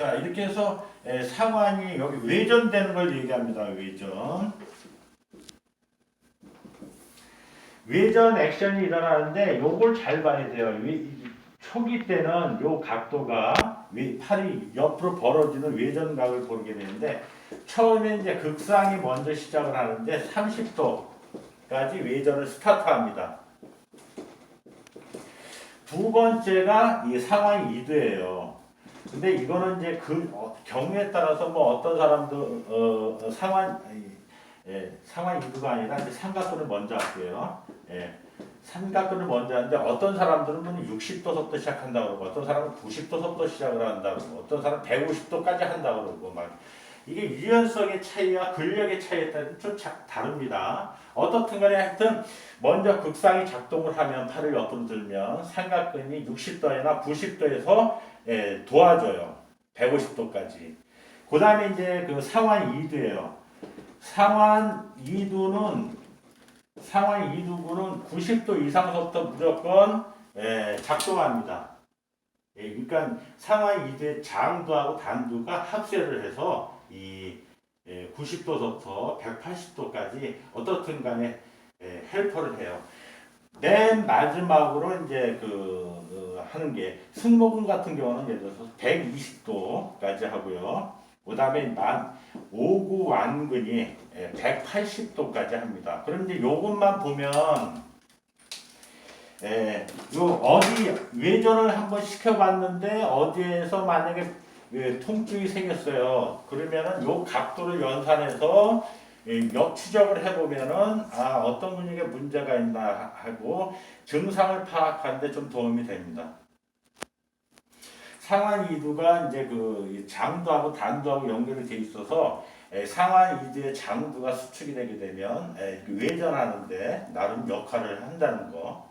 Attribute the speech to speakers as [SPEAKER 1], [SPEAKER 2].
[SPEAKER 1] 자 이렇게 해서 에, 상환이 여기 외전되는 걸 얘기합니다. 외전. 외전 액션이 일어나는데 요걸 잘 봐야 돼요. 위- 초기 때는 요 각도가 위- 팔이 옆으로 벌어지는 외전각을 보게 되는데 처음에 이제 극상이 먼저 시작을 하는데 30도까지 외전을 스타트합니다. 두 번째가 이 상황 2도예요. 근데 이거는 이제 그 어, 경우에 따라서 뭐 어떤 사람도 어, 어, 상황 예, 상황 2도가 아니라 이제 삼각근을 먼저 할게요. 예. 삼각근을 먼저 하는데 어떤 사람들은 60도서부터 시작한다고 그러고 어떤 사람은 90도서부터 시작을 한다고 그러고 어떤 사람은 150도까지 한다고 그러고 막 이게 유연성의 차이와 근력의 차이에 따라 좀 자- 다릅니다. 어떻든 간에 하여튼 먼저 극상이 작동을 하면 팔을 옆으로 들면 삼각근이 60도나 90도에서 예, 도와줘요. 150도까지. 그 다음에 이제 그 상완 2두예요. 상완 2두는 상완 2두구는 90도 이상서부터 무조건 예, 작동합니다. 예, 그러니까 상하이 2대 장도하고 단두가 합세를 해서 이 예, 90도부터 180도까지 어떻든 간에 예, 헬퍼를 해요. 맨 마지막으로 이제 그 어, 하는 게 승모근 같은 경우는 예를 들어서 120도까지 하고요. 그 다음에 만 오구 완근이 180도까지 합니다. 그럼 이제 요것만 보면 예, 요 어디 외전을 한번 시켜봤는데 어디에서 만약에 예, 통증이 생겼어요. 그러면은 요 각도를 연산해서 예, 역추적을 해보면은 아 어떤 근육에 문제가 있나 하고 증상을 파악하는데 좀 도움이 됩니다. 상완 이두가 이제 그 장두하고 단두하고 연결이 돼 있어서 에, 상완 이두의 장두가 수축이 되게 되면 에, 그 외전하는데 나름 역할을 한다는 거.